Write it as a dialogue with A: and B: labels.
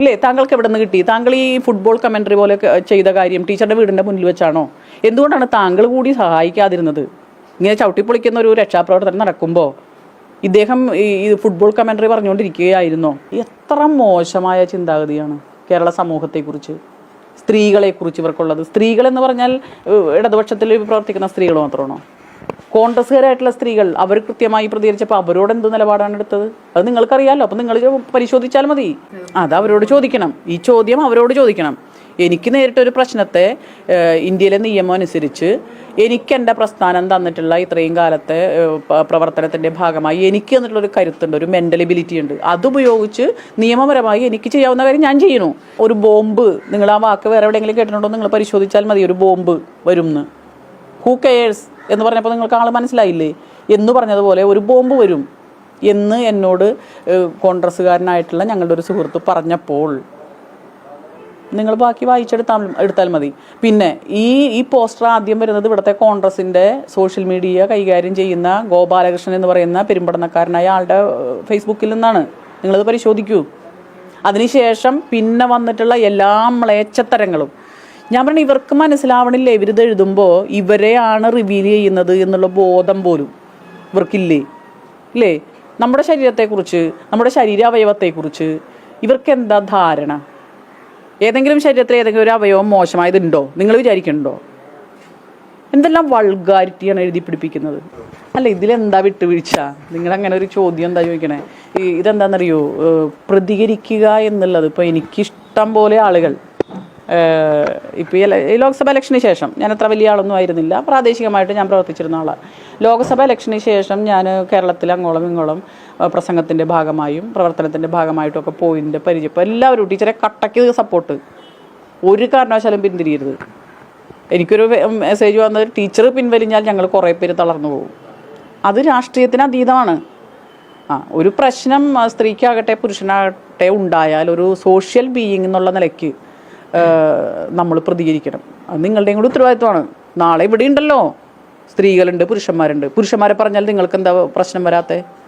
A: ഇല്ലേ? താങ്കൾക്ക് എവിടെ നിന്ന് കിട്ടി? താങ്കൾ ഈ ഫുട്ബോൾ കമൻട്രി പോലെ ചെയ്ത കാര്യം ടീച്ചറുടെ വീടിന്റെ മുന്നിൽ വെച്ചാണോ? എന്തുകൊണ്ടാണ് താങ്കൾ കൂടി സഹായിക്കാതിരുന്നത്? ഇങ്ങനെ ചവിട്ടിപ്പൊളിക്കുന്ന ഒരു രക്ഷാപ്രവർത്തനം നടക്കുമ്പോൾ ഇദ്ദേഹം ഈ ഫുട്ബോൾ കമൻട്രി പറഞ്ഞുകൊണ്ടിരിക്കുകയായിരുന്നോ? എത്ര മോശമായ ചിന്താഗതിയാണ് കേരള സമൂഹത്തെക്കുറിച്ച്. സ്ത്രീകളെക്കുറിച്ച് ഇവർക്കുള്ളത്. സ്ത്രീകളെന്ന് പറഞ്ഞാൽ ഇടതുപക്ഷത്തിൽ പ്രവർത്തിക്കുന്ന സ്ത്രീകൾ മാത്രമാണോ? കോൺഗ്രസ്സുകാരായിട്ടുള്ള സ്ത്രീകൾ അവർ കൃത്യമായി പ്രതികരിച്ചപ്പോൾ അവരോട് എന്ത് നിലപാടാണ് എടുത്തത്? അത് നിങ്ങൾക്കറിയാലോ. അപ്പം നിങ്ങൾ പരിശോധിച്ചാൽ മതി. അത് അവരോട് ചോദിക്കണം. ഈ ചോദ്യം അവരോട് ചോദിക്കണം. എനിക്ക് നേരിട്ടൊരു പ്രശ്നത്തെ ഇന്ത്യയിലെ നിയമം അനുസരിച്ച് എനിക്ക് എന്റെ പ്രസ്ഥാനം തന്നിട്ടുള്ള ഇത്രയും കാലത്തെ പ്രവർത്തനത്തിന്റെ ഭാഗമായി എനിക്ക് തന്നിട്ടുള്ള ഒരു കരുത്തുണ്ട് ഒരു മെന്റൽ എബിലിറ്റി ഉണ്ട്. അതുപയോഗിച്ച് നിയമപരമായി എനിക്ക് ചെയ്യാവുന്ന കാര്യം ഞാൻ ചെയ്യണു ഒരു ബോംബ് നിങ്ങൾ ആ വാക്ക് വേറെ എവിടെയെങ്കിലും കേട്ടിട്ടുണ്ടോ നിങ്ങൾ പരിശോധിച്ചാൽ മതി. ഒരു ബോംബ് വരുംന്ന്. ഹൂ കെയേഴ്സ് എന്ന് പറഞ്ഞപ്പോൾ നിങ്ങൾക്ക് ആൾ മനസ്സിലായില്ലേ? എന്ന് പറഞ്ഞതുപോലെ ഒരു ബോംബ് വരും എന്ന് എന്നോട് കോൺഗ്രസ്സുകാരനായിട്ടുള്ള ഞങ്ങളുടെ ഒരു സുഹൃത്ത് പറഞ്ഞപ്പോൾ നിങ്ങൾ ബാക്കി വായിച്ചെടുത്താൽ എടുത്താൽ മതി. പിന്നെ ഈ ഈ പോസ്റ്റർ ആദ്യം വരുന്നത് ഇവിടുത്തെ കോൺഗ്രസിന്റെ സോഷ്യൽ മീഡിയ കൈകാര്യം ചെയ്യുന്ന ഗോപാലകൃഷ്ണൻ എന്ന് പറയുന്ന പെരുമ്പടനക്കാരനായ ആളുടെ ഫേസ്ബുക്കിൽ നിന്നാണ്. നിങ്ങളത് പരിശോധിക്കൂ. അതിനുശേഷം പിന്നെ വന്നിട്ടുള്ള എല്ലാ മ്ലേച്ഛത്തരങ്ങളും ഞാൻ പറഞ്ഞു ഇവർക്ക് മനസ്സിലാവണില്ലേ? ഇവരിത് എഴുതുമ്പോൾ ഇവരെയാണ് റിവീൽ ചെയ്യുന്നത് എന്നുള്ള ബോധം പോലും ഇവർക്കില്ലേ? ഇല്ലേ? നമ്മുടെ ശരീരത്തെക്കുറിച്ച് നമ്മുടെ ശരീര അവയവത്തെക്കുറിച്ച് ഇവർക്ക് എന്താ ധാരണ? ഏതെങ്കിലും ശരീരത്തിൽ ഏതെങ്കിലും ഒരു അവയവം മോശമായതുണ്ടോ? നിങ്ങൾ വിചാരിക്കുന്നുണ്ടോ? എന്തെല്ലാം വൾഗാരിറ്റിയാണ് എഴുതി പിടിപ്പിക്കുന്നത്? അല്ല ഇതിലെന്താ വിട്ടുവീഴ്ച? നിങ്ങൾ അങ്ങനെ ഒരു ചോദ്യം എന്താ ചോദിക്കണേ? ഇതെന്താണെന്നറിയോ പ്രതികരിക്കുക എന്നുള്ളത്. ഇപ്പോൾ എനിക്കിഷ്ടം പോലെ ആളുകൾ ഇപ്പോൾ ഈ ലോക്സഭ ഇലക്ഷന് ശേഷം ഞാൻ അത്ര വലിയ ആളൊന്നും ആയിരുന്നില്ല. പ്രാദേശികമായിട്ട് ഞാൻ പ്രവർത്തിച്ചിരുന്ന ആളാണ്. ലോക്സഭ ഇലക്ഷന് ശേഷം ഞാൻ കേരളത്തിൽ അങ്ങോളം ഇങ്ങോളം പ്രസംഗത്തിന്റെ ഭാഗമായും പ്രവർത്തനത്തിന്റെ ഭാഗമായിട്ടും ഒക്കെ പോയിന്റെ പരിചയം എല്ലാവരും ടീച്ചറെ കട്ടയ്ക്ക് സപ്പോർട്ട് ഒരു കാരണവശാലും പിന്തിരിയരുത്. എനിക്കൊരു മെസ്സേജ് വന്നത് ടീച്ചർ പിൻവലിഞ്ഞാൽ ഞങ്ങൾ കുറേ പേര് തളർന്നു പോകും. അത് രാഷ്ട്രീയത്തിന് അതീതമാണ്. ആ ഒരു പ്രശ്നം സ്ത്രീക്കാകട്ടെ പുരുഷനാകട്ടെ ഉണ്ടായാൽ ഒരു സോഷ്യൽ ബീയിങ് എന്നുള്ള നിലയ്ക്ക് നമ്മൾ പ്രതികരിക്കണം. അത് നിങ്ങളുടെയും കൂടി ഉത്തരവാദിത്വമാണ്. നാളെ ഇവിടെ ഉണ്ടല്ലോ. സ്ത്രീകളുണ്ട് പുരുഷന്മാരുണ്ട്. പുരുഷന്മാരെ പറഞ്ഞാൽ നിങ്ങൾക്ക് എന്താ പ്രശ്നം വരാത്തത്